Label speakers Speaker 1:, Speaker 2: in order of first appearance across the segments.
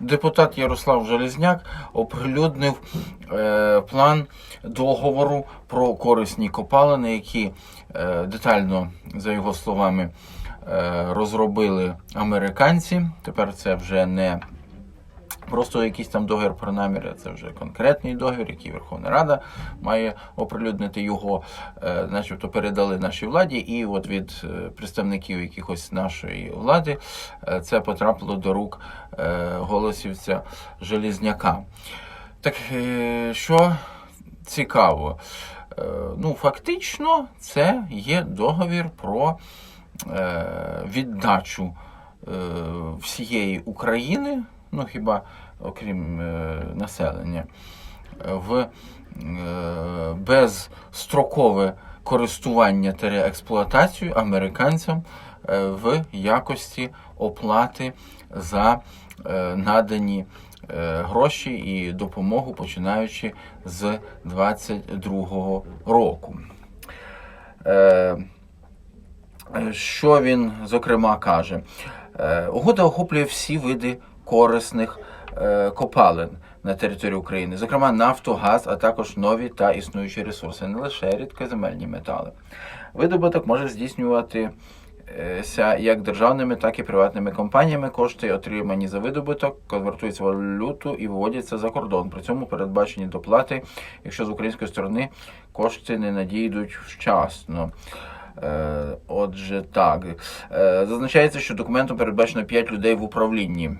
Speaker 1: депутат Ярослав Железняк оприлюднив е, план договору про корисні копалини, які е, детально, за його словами, е, розробили американці. Тепер це вже не просто якийсь там договір про наміри, це вже конкретний договір, який Верховна Рада має оприлюднити його, е, начебто передали нашій владі, і от від е, представників якихось нашої влади е, це потрапило до рук голосівця Желізняка. Так що цікаво, ну фактично це є договір про віддачу всієї України, ну хіба окрім е, населення, в е, безстрокове користування та експлуатацію американцям е, в якості оплати за е, надані е, гроші і допомогу, починаючи з 22 року. Е, що він, зокрема, каже? Угода охоплює всі види корисних е, копалин на території України, зокрема нафту, газ, а також нові та існуючі ресурси, не лише рідкоземельні метали. Видобуток може здійснювати е, як державними, так і приватними компаніями. Кошти, отримані за видобуток, конвертуються в валюту і виводяться за кордон. При цьому передбачені доплати, якщо з української сторони кошти не надійдуть вчасно. Е, Отже, так. Е, Зазначається, що документом передбачено 5 людей в управлінні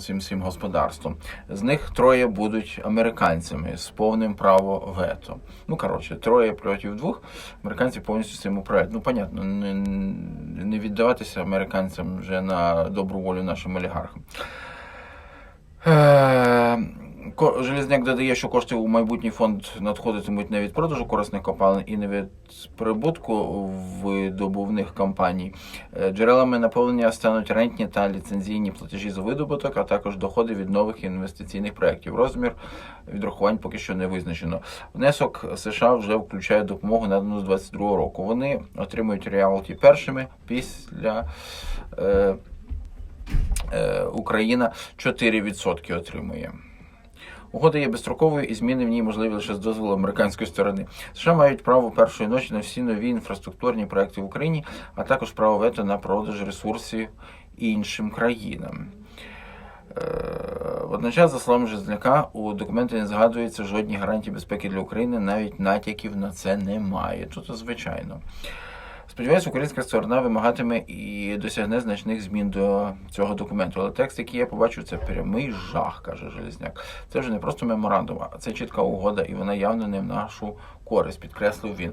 Speaker 1: цим всім господарством. З них троє будуть американцями з повним право вето. Ну, коротше, троє проти двох. Американці повністю цим управляють. Ну, понятно, не, не віддаватися американцям вже на добру волю нашим олігархам. Железняк додає, що кошти у майбутній фонд надходитимуть не від продажу корисних копалин і не від прибутку видобувних компаній. Е, Джерелами наповнення стануть рентні та ліцензійні платежі за видобуток, а також доходи від нових інвестиційних проєктів. Розмір відрахувань поки що не визначено. Внесок США вже включає допомогу надану з 22 року. Вони отримують реалті першими після. Е, е, Україна 4% отримує. Угода є безстроковою і зміни в ній можливі лише з дозволу американської сторони. США мають право першої ночі на всі нові інфраструктурні проекти в Україні, а також право вето на продаж ресурсів іншим країнам. Е, Водночас, за словами Железняка, у документі не згадуються жодні гарантії безпеки для України, навіть натяків на це немає. Тут звичайно. Сподіваюся, українська сторона вимагатиме і досягне значних змін до цього документу. Але текст, який я побачив, це прямий жах, каже Железняк. Це вже не просто меморандум, а це чітка угода, і вона явно не в нашу користь, підкреслив він.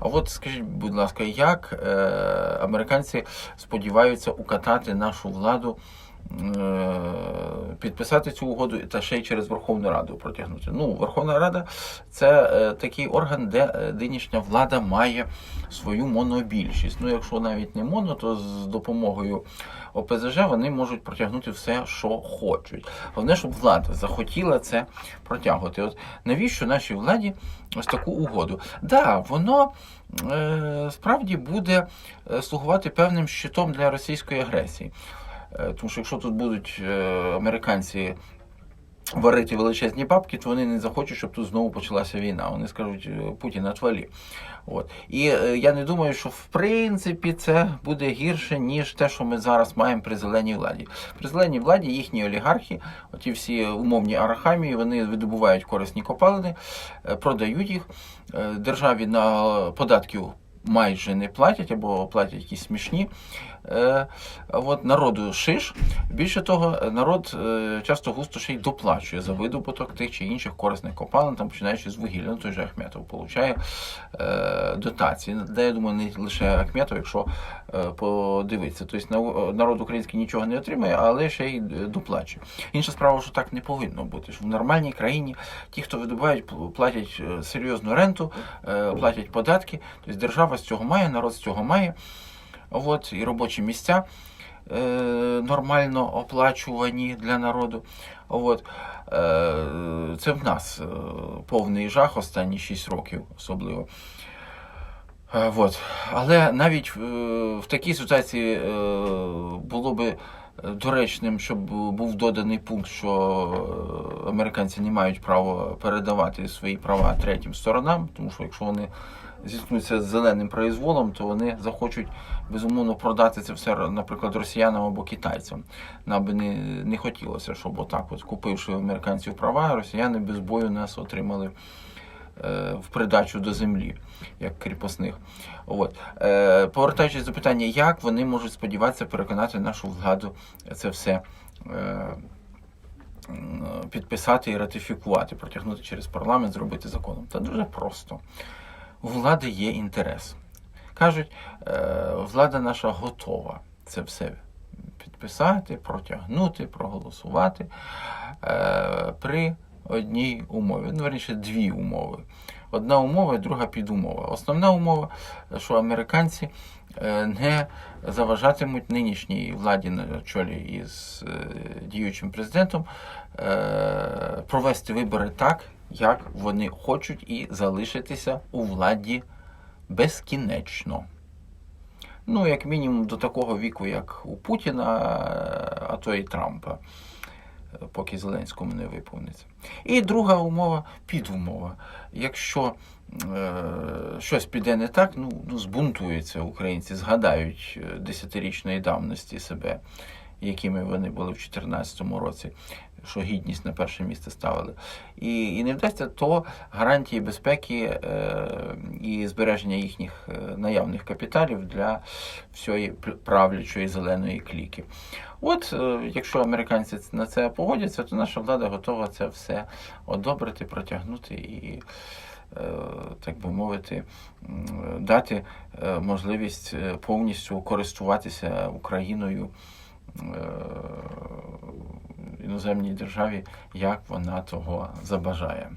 Speaker 1: А от скажіть, будь ласка, як е, американці сподіваються укатати нашу владу? Е, Підписати цю угоду та ще й через Верховну Раду протягнути. Ну, Верховна Рада це е, такий орган, де е, нинішня влада має свою монобільшість. Ну, якщо навіть не моно, то з допомогою ОПЗЖ вони можуть протягнути все, що хочуть. Головне, щоб влада захотіла це протягувати. От навіщо нашій владі ось таку угоду? Да, воно справді буде слугувати певним щитом для російської агресії. Е, Тому що якщо тут будуть е, американці варити величезні бабки, то вони не захочуть, щоб тут знову почалася війна. Вони скажуть е, Путін отвалі. От. І я не думаю, що в принципі це буде гірше, ніж те, що ми зараз маємо при зеленій владі. При зеленій владі їхні олігархи, оті всі умовні арахамії, вони видобувають корисні копалини, продають їх. Державі на податків майже не платять або платять якісь смішні. Е, от народу шиш. Більше того, народ е, часто густо ще й доплачує за видобуток тих чи інших корисних копалин, там починаючи з вугілля. Ну, той же Ахметов получає е, дотації. Де я думаю, не лише Ахметов, якщо подивитися. Тобто народ український нічого не отримує, але ще й доплачує. Інша справа, що так не повинно бути. Що в нормальній країні ті, хто видобувають, платять серйозну ренту, платять податки. Тобто держава з цього має, народ з цього має. От, і робочі місця е, нормально оплачувані для народу. От, е, це в нас е, повний жах останні 6 років особливо. Е, от. Але навіть е, в такій ситуації е, було би доречним, щоб був доданий пункт, що американці не мають права передавати свої права третім сторонам, тому що якщо вони зіткнуться з зеленим произволом, то вони захочуть безумовно продати це все, наприклад, росіянам або китайцям. Нам би не, не хотілося, щоб отак, от купивши американців права, росіяни без бою нас отримали е, в придачу до землі, як кріпосних. От. Е, повертаючись до питання, як вони можуть сподіватися переконати нашу владу це все. Е, Підписати і ратифікувати, протягнути через парламент, зробити законом. Та дуже просто. У влади є інтерес. Кажуть, е, влада наша готова це все підписати, протягнути, проголосувати е, при одній умові. Ну, верніше, дві умови. Одна умова і друга підумова. Основна умова, що американці е, не заважатимуть нинішній владі на чолі із діючим президентом провести вибори так, як вони хочуть, і залишитися у владі безкінечно. Ну, як мінімум, до такого віку, як у Путіна, а то і Трампа, поки Зеленському не виповниться. І друга умова підумова. Якщо е, щось піде не так, ну, ну збунтуються українці, згадають е, десятирічної давності себе, якими вони були в 2014 році, що гідність на перше місце ставили. І, і не вдасться, то гарантії безпеки е, і збереження їхніх е, наявних капіталів для всієї правлячої зеленої кліки. От, е, якщо американці на це погодяться, то наша влада готова це все одобрити, протягнути і, е, так би мовити, дати е, можливість повністю користуватися Україною іноземній державі, як вона того забажає.